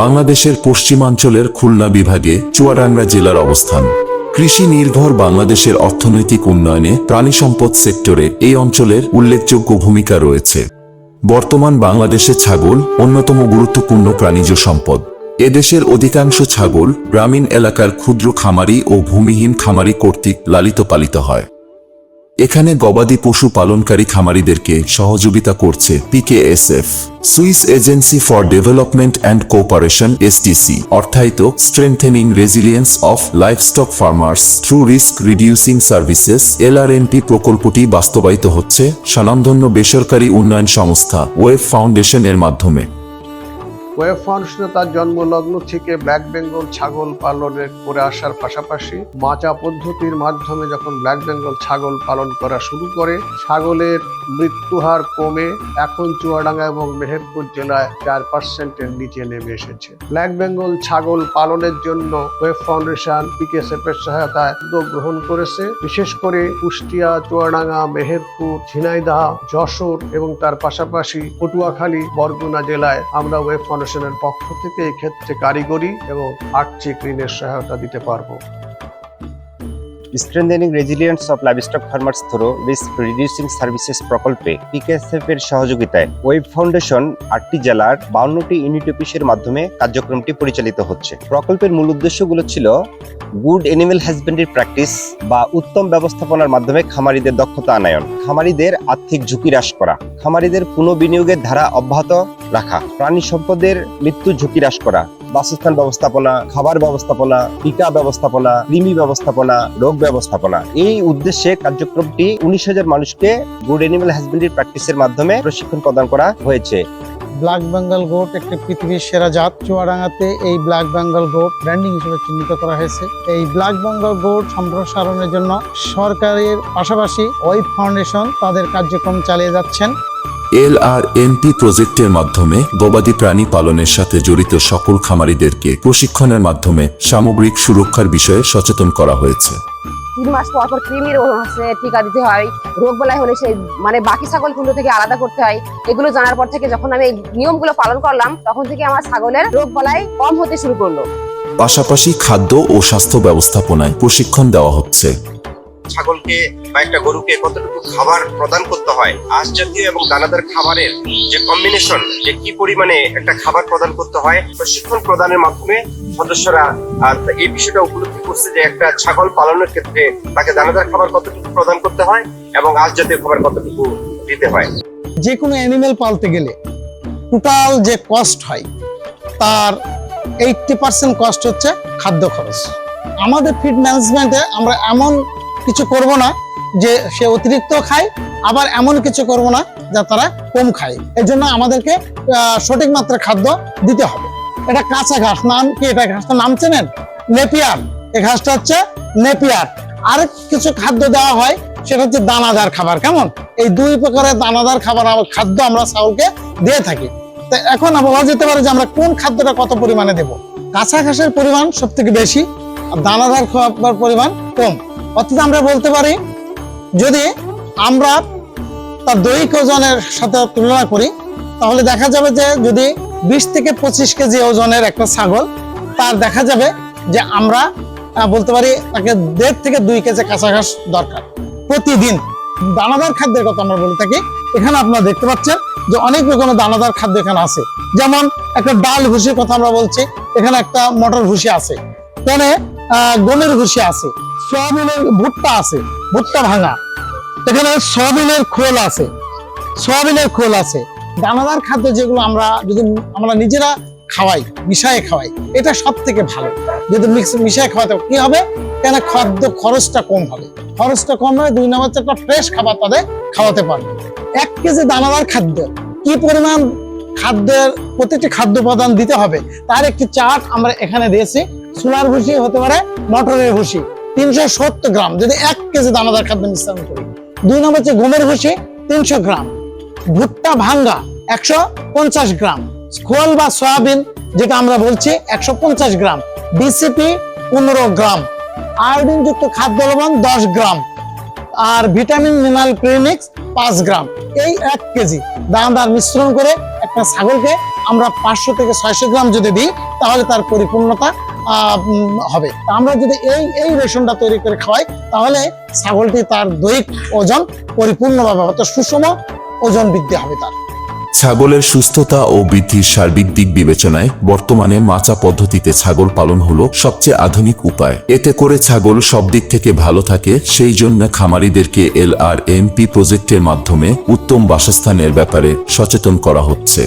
বাংলাদেশের পশ্চিমাঞ্চলের খুলনা বিভাগে চুয়াডাঙ্গা জেলার অবস্থান। কৃষি নির্ভর বাংলাদেশের অর্থনৈতিক উন্নয়নে প্রাণী সম্পদ সেক্টরে এই অঞ্চলের উল্লেখযোগ্য ভূমিকা রয়েছে। বর্তমান বাংলাদেশে ছাগল অন্যতম গুরুত্বপূর্ণ প্রাণীজ সম্পদ। এদেশের অধিকাংশ ছাগল গ্রামীণ এলাকার ক্ষুদ্র খামারি ও ভূমিহীন খামারি কর্তৃক লালিত পালিত হয়। এখানে গবাদি পশু পালনকারী খামারিদেরকে সহযোগিতা করছে PKSF, Swiss agency for development and cooperation STC, অর্থায়িত strengthening resilience of livestock farmers through risk reducing services LRNP প্রকল্পটি বাস্তবায়িত হচ্ছে স্বনামধন্য বেসরকারি উন্নয়ন সংস্থা ওয়েব ফাউন্ডেশন এর মাধ্যমে। ওয়েব ফাউন্ডেশনে তার জন্মলগ্ন থেকে ব্ল্যাক বেঙ্গল ছাগল পালনের করে আসার পাশাপাশি মাচা পদ্ধতির মাধ্যমে যখন ব্ল্যাক বেঙ্গল ছাগল পালন করা শুরু করে, ছাগলের মৃত্যুহার কমে এখন চুয়াডাঙ্গা এবং মেহেরপুর জেলায় চার পার্সেন্টের নিচে নেমে এসেছে। ব্ল্যাক বেঙ্গল ছাগল পালনের জন্য ওয়েব ফাউন্ডেশন পিকেএসএফ এর সহায়তায় উদ্যোগ গ্রহণ করেছে। বিশেষ করে কুষ্টিয়া, চুয়াডাঙ্গা, মেহেরপুর, ঝিনাইদহ, যশোর এবং তার পাশাপাশি পটুয়াখালী, বরগুনা জেলায় আমরা ওয়েব ফাউন্ডেশনের পক্ষ থেকে এক্ষেত্রে কারিগরি এবং আর্থিক ঋণের সহায়তা দিতে পারব। Strengthening resilience of livestock farmers through risk reducing services প্রকল্পে পিকেএসএফ এর সহযোগিতায় ওয়েব ফাউন্ডেশন আটটি জেলার বাউন্নটি ইউনিট অফিসের মাধ্যমে কার্যক্রমটি পরিচালিত হচ্ছে। প্রকল্পের মূল উদ্দেশ্যগুলো ছিল গুড এনিম্যাল হাজবেন্ডারি প্র্যাকটিস বা উত্তম ব্যবস্থাপনার মাধ্যমে খামারিদের দক্ষতা আনায়ন, খামারিদের আর্থিক ঝুঁকি হ্রাস করা, খামারিদের পুনঃবিনিয়োগের ধারা অব্যাহত রাখা, প্রাণী সম্পদের মৃত্যু ঝুঁকি হ্রাস করা বাসস্থান ব্যবস্থাপনা, খাবার ব্যবস্থাপনা, টিকা ব্যবস্থাপনা, কৃমি ব্যবস্থাপনা, রোগ ব্যবস্থাপনা। এই উদ্দেশ্যে কার্যক্রমটি উনিশ হাজার মানুষকে গুড এনিম্যাল হাজবেন্ডারি প্র্যাকটিসের মাধ্যমে প্রশিক্ষণ প্রদান করা হয়েছে। ব্ল্যাক বেঙ্গল গোট একটি পৃথিবীর সেরা জাত। চুয়াডাঙ্গাতে এই ব্ল্যাক বেঙ্গল গোট ব্র্যান্ডিং হিসেবে চিহ্নিত করা হয়েছে। এই ব্ল্যাক বেঙ্গল গোট সম্প্রসারণের জন্য সরকারের পাশাপাশি ওয়েব ফাউন্ডেশন তাদের কার্যক্রম চালিয়ে যাচ্ছেন। এলআরএনপি প্রজেক্টের মাধ্যমে গবাদি প্রাণী পালনের সাথে জড়িত সকল খামারিদেরকে প্রশিক্ষণের মাধ্যমে সামগ্রিক সুরক্ষার বিষয়ে সচেতন করা হয়েছে। তিন মাস পর পর কৃমির হচ্ছে টিকা দিতে হয় রোগ বেলায় হলে সেই মানে বাকি ছাগল কুণ্ড থেকে আলাদা করতে হয় এগুলো জানার পর থেকে যখন আমি এই নিয়মগুলো পালন করলাম তখন থেকে আমার ছাগলের রোগ বেলায় কম হতে শুরু করল। পাশাপাশি খাদ্য ও স্বাস্থ্য ব্যবস্থাপনায় প্রশিক্ষণ দেওয়া হচ্ছে। ছাগলকে বা একটা গরুকে কতটুকু খাবার প্রদান করতে হয় আঁশ জাতীয় এবং দানাদার খাবারের যে কম্বিনেশন যে কি পরিমাণে একটা খাবার প্রদান করতে হয় প্রশিক্ষণ প্রদানের মাধ্যমে সদস্যরা এই বিষয়টা উপলব্ধি করছে যে একটা ছাগল পালনের ক্ষেত্রে তাকে দানাদার খাবার কতটুকু প্রদান করতে হয় এবং আঁশ জাতীয় খাবার কতটুকু দিতে হয়। যে কোনো অ্যানিমেল পালতে গেলে টোটাল যে কস্ট হয়, তার এইটটি পার্সেন্ট কস্ট হচ্ছে খাদ্য খরচ। আমাদের ফিড ম্যানেজমেন্টে আমরা এমন কিছু করব না, যে সে অতিরিক্ত খায়, আবার এমন কিছু করব না, যা তারা কম খায়। এর জন্য আমাদেরকে সঠিক মাত্রার খাদ্য দিতে হবে। এটা কাঁচা ঘাস, নাম কি এটা ঘাসটার নাম চেনেন? নেপিয়ার। এই ঘাসটা হচ্ছে নেপিয়ার। আর কিছু খাদ্য দেওয়া হয়, সেটা হচ্ছে দানাদার খাবার, কেমন? এই দুই প্রকারের দানাদার খাবার খাদ্য আমরা ছাগলকে দিয়ে থাকি। তা এখন বলা যেতে পারে যে আমরা কোন খাদ্যটা কত পরিমাণে দেব? কাঁচা ঘাসের পরিমাণ সব থেকে বেশি, আর দানাদার খাবার পরিমাণ কম। অর্থাৎ আমরা বলতে পারি, যদি আমরা তার দৈহিক ওজনের সাথে তুলনা করি, তাহলে দেখা যাবে যে যদি বিশ থেকে পঁচিশ কেজি ওজনের একটা ছাগল, তার দেখা যাবে যে আমরা বলতে পারি তাকে দেড় থেকে দুই কেজি কাঁচা ঘাস দরকার প্রতিদিন। দানাদার খাদ্যের কথা আমরা বলে থাকি। এখানে আপনারা দেখতে পাচ্ছেন যে অনেক রকমের দানাদার খাদ্য এখানে আছে। যেমন একটা ডাল ভুসির কথা আমরা বলছি, এখানে একটা মটর ভুসি আছে। এখানে গমের ভুসি আছে। সয়াবিনের ভুট্টা আছে, ভুট্টা ভাঙা। এখানে সয়াবিনের খোল আছে, সয়াবিনের খোল আছে। দানাদার খাদ্য যেগুলো আমরা যদি আমরা নিজেরা খাওয়াই, মিশায়ে খাওয়াই, এটা সব থেকে ভালো। যদি মিক্স, মিশায়ে খাওয়াতে কি হবে? কেন খাদ্য খরচটা কম হবে। খরচটা কম হবে দুই নম্বর একটা ফ্রেশ খাবার তাদের খাওয়াতে পারবে। এক কেজি দানাদার খাদ্য, কি পরিমাণ খাদ্যের প্রতিটি খাদ্য উপাদান দিতে হবে? তার একটি চার্ট আমরা এখানে দিয়েছি। সোনার ভুসি হতে পারে, মটরের ভুসি তিনশো সত্তর গ্রাম। যদি এক কেজি দানাদার খাদ্য মিশ্রণ করি। দুই নম্বর হচ্ছে গমের ভুসি, তিনশো গ্রাম। ভুট্টা ভাঙ্গা, একশো পঞ্চাশ গ্রাম। খোল বা সয়াবিন, যেটা আমরা বলছি, একশো পঞ্চাশ গ্রাম। পনেরো গ্রাম। আয়োডিন যুক্ত খাদ্য লবণ, দশ গ্রাম। আর ভিটামিন, মিনারেল, প্রিমিক্স, পাঁচ গ্রাম। এই এক কেজি দানাদার মিশ্রণ করে একটা ছাগলকে আমরা পাঁচশো থেকে ছয়শো গ্রাম যদি দিই, তাহলে তার পরিপূর্ণতা হবে। আমরা যদি এই এই রেশনটা তৈরি করে খাওয়াই তাহলে ছাগলটি তার দৈহিক ওজন পরিপূর্ণভাবে অর্থাৎ সুষম ওজন বৃদ্ধি হবে তার। ছাগলের সুস্থতা ও বৃদ্ধির সার্বিক দিক বিবেচনায় বর্তমানে মাচা পদ্ধতিতে ছাগল পালন হলো সবচেয়ে আধুনিক উপায়। এতে করে ছাগল সব দিক থেকে ভালো থাকে সেই জন্য খামারিদেরকে এল আর এমপি প্রজেক্টের মাধ্যমে উত্তম বাসস্থানের ব্যাপারে সচেতন করা হচ্ছে।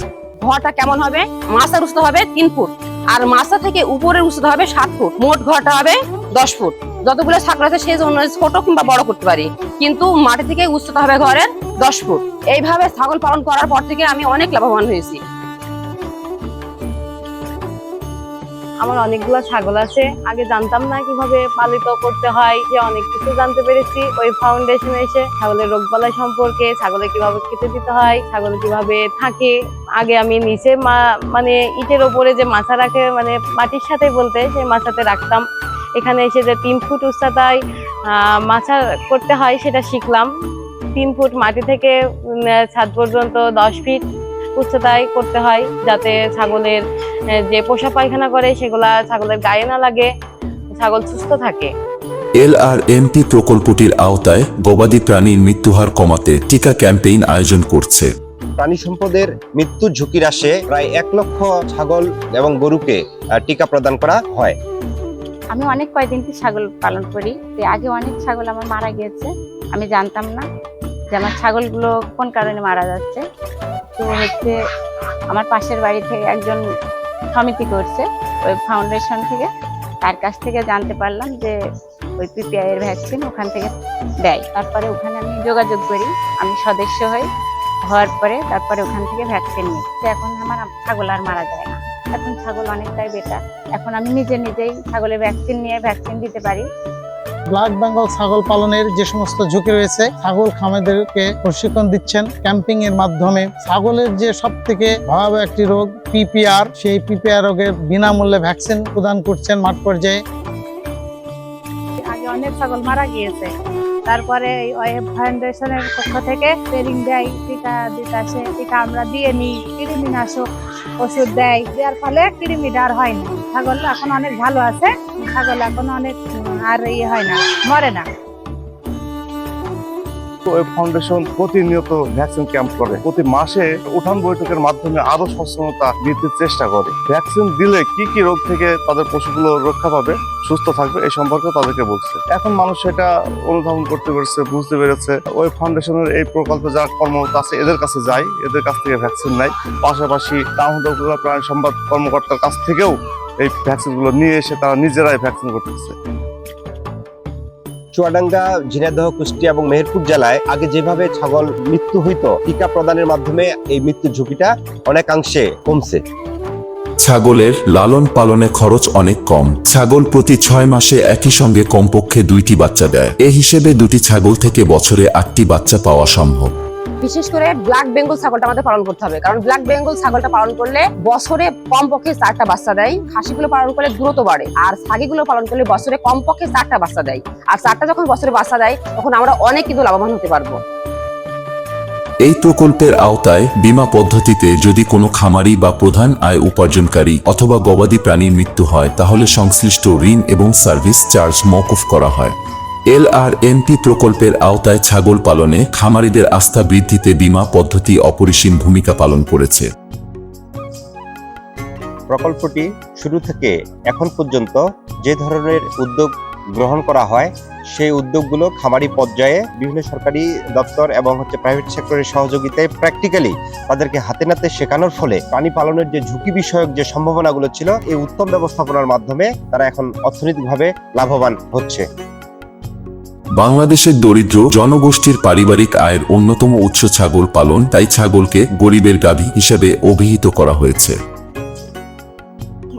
ঘরটা কেমন হবে? মাছার উচ্চতা হবে তিন ফুট। আর মাথা থেকে উপরে উঁচুতে হবে সাত ফুট। মোট ঘরটা হবে দশ ফুট। যতগুলো ছাগল আছে, সেই জন্য ছোট কিংবা বড় করতে পারি। কিন্তু মাটি থেকে উচ্চতা হবে ঘরের দশ ফুট। এইভাবে ছাগল পালন করার পর থেকে আমি অনেক লাভবান হয়েছি। আমার অনেকগুলো ছাগল আছে। আগে জানতাম না কীভাবে পালিত করতে হয়। যে অনেক কিছু জানতে পেরেছি। ওই ফাউন্ডেশনে এসে ছাগলের রোগবালাই সম্পর্কে, ছাগলে কীভাবে খেতে দিতে হয়, ছাগল কীভাবে থাকে। আগে আমি নিচে মানে ইটের ওপরে যে মাছা রাখে মানে মাটির সাথে বলতে, সেই মাছাতে রাখতাম। এখানে এসে যে তিন ফুট উচ্চতায় মাছা করতে হয়, সেটা শিখলাম। তিন ফুট মাটি থেকে ছাদ পর্যন্ত দশ ফিট। উচ্চতায় করতে হয় যাতে ছাগলের যে পোষা পায়খানা করে সেগুলা ছাগলের গায়ে না লাগে ছাগল সুস্থ থাকে। এল আর এমপি প্রকল্পটির আওতায় গবাদি প্রাণীর মৃত্যুহার কমাতে টিকা ক্যাম্পেইন আয়োজন করছে। প্রাণী সম্পদের মৃত্যুর ঝুঁকির আসে প্রায় এক লক্ষ ছাগল এবং গরুকে টিকা প্রদান করা হয়। আমি অনেক কয়দিন থেকে ছাগল পালন করি। তো আগে অনেক ছাগল আমার মারা গিয়েছে। আমি জানতাম না যে আমার ছাগলগুলো কোন কারণে মারা যাচ্ছে। তো হচ্ছে আমার পাশের বাড়ি থেকে একজন সমিতি করছে, ওই ফাউন্ডেশন থেকে। তার কাছ থেকে জানতে পারলাম যে ওই পিপিআই এর ভ্যাকসিন ওখান থেকে দেয়। তারপরে ওখানে আমি যোগাযোগ করি, আমি সদস্য হই। হওয়ার পরে তারপরে ওখান থেকে ভ্যাকসিন নিই। এখন আমার ছাগল আর মারা যায় না। এখন ছাগল অনেকটাই বেটার এখন আমি নিজে নিজেই ছাগলের ভ্যাকসিন নিয়ে ভ্যাকসিন দিতে পারি। ব্ল্যাক বেঙ্গল ছাগল পালনের যে সমস্ত ঝুঁকি রয়েছে, ছাগল খামারদেরকে প্রশিক্ষণ দিচ্ছেন ক্যাম্পিং এর মাধ্যমে। ছাগলের যে সব থেকে ভয়াবহ একটি রোগ পিপিআর, সেই পিপিআর রোগের বিনামূল্যে ভ্যাকসিন প্রদান করছেন মাঠ পর্যায়ে। আগে অনেক ছাগল মারা গিয়েছে। তারপরে এই ওয়েব ফাউন্ডেশনের পক্ষ থেকে ট্রেনিং দেয়, টিকা দিতে আসে, টিকা আমরা দিয়ে নিই, কৃমিনাশক ওষুধ দেয়। দেওয়ার ফলে কৃমিটা আর হয় না ছাগল এখন অনেক ভালো আছে। ছাগল এখন অনেক, আর ইয়ে হয় না, মরে না। রক্ষা পাবে, সুস্থ থাকবে, এই সম্পর্কে তাদেরকে বলছে। এখন মানুষ অনুধাবন করতে পেরেছে, বুঝতে পেরেছে। ফাউন্ডেশনের এই এদের কাছে যায় এদের কাছ থেকে ভ্যাকসিন নেয়। পাশাপাশি প্রাণী সম্পদ কর্মকর্তার কাছ থেকেও এই ভ্যাকসিনগুলো নিয়ে এসে তারা নিজেরাই ভ্যাকসিন করতেছে। চুয়াডাঙ্গা ঝিনাইদহ কুষ্টিয়া এবং মেহেরপুর জেলায় আগে যেভাবে ছাগল মৃত্যু হইতো টিকা প্রদানের মাধ্যমে এই মৃত্যুর ঝুঁকিটা অনেকাংশে কমছে। ছাগলের লালন পালনে খরচ অনেক কম। ছাগল প্রতি ছয় মাসে একই সঙ্গে কমপক্ষে দুইটি বাচ্চা দেয়। এ হিসেবে দুটি ছাগল থেকে বছরে আটটি বাচ্চা পাওয়া সম্ভব। বিশেষ করে ব্ল্যাক বেঙ্গল ছাগলটা আমাদের পালন করতে হবে। কারণ ব্ল্যাক বেঙ্গল ছাগলটা পালন করলে বছরে কমপক্ষে চারটা বাচ্চা দেয়, খাসিগুলো পালন করলে দ্রুত বাড়ে, আর ছাগিগুলো পালন করলে বছরে কমপক্ষে চারটা বাচ্চা দেয়। আর চারটা যখন বছরে বাচ্চা দেয়, তখন আমরা অনেক কিন্তু লাভবান হতে পারব। এই প্রকল্পের আওতায় বীমা পদ্ধতিতে যদি কোনো খামারি বা প্রধান আয় উপার্জনকারী অথবা গবাদি প্রাণীর মৃত্যু হয়, তাহলে সংশ্লিষ্ট ঋণ এবং সার্ভিস চার্জ মওকুফ করা হয়। এল আর এমপি প্রকল্পের আওতায় ছাগল পালনে খামারিদের আস্থা বৃদ্ধিতে বীমা পদ্ধতি অপরিসীম ভূমিকা পালন করেছে। প্রকল্পটি শুরু থেকে এখন পর্যন্ত যে ধরনের উদ্যোগ গ্রহণ করা হয়, সেই উদ্যোগগুলো খামারি পর্যায়ে বিভিন্ন সরকারি দপ্তর এবং হচ্ছে প্রাইভেট সেক্টরের সহযোগিতায় প্র্যাকটিক্যালি তাদেরকে হাতে নাতে শেখানোর ফলে প্রাণী পালনের যে ঝুঁকি বিষয়ক যে সম্ভাবনাগুলো ছিল, এই উত্তম ব্যবস্থাপনার মাধ্যমে তারা এখন অর্থনৈতিকভাবে লাভবান হচ্ছে। বাংলাদেশের দরিদ্র জনগোষ্ঠীর পারিবারিক আয়ের অন্যতম উৎস ছাগল পালন, তাই ছাগলকে গরিবের গাভী হিসেবে অভিহিত করা হয়েছে।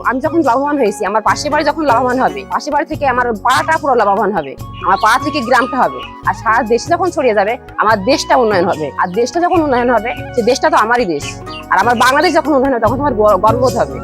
আমি যখন লাভবান হয়েছি, আমার পাশের বাড়ি যখন লাভবান হবে, পাশের বাড়ি থেকে আমার পাড়াটা পুরো লাভবান হবে, আমার পাড়া থেকে গ্রামটা হবে, আর সারা দেশে যখন ছড়িয়ে যাবে, আমার দেশটা উন্নয়ন হবে, আর দেশটা যখন উন্নয়ন হবে, সে দেশটা তো আমারই দেশ, আর আমার বাংলাদেশ যখন উন্নয়ন হবে, তখন আমার গর্ব হবে।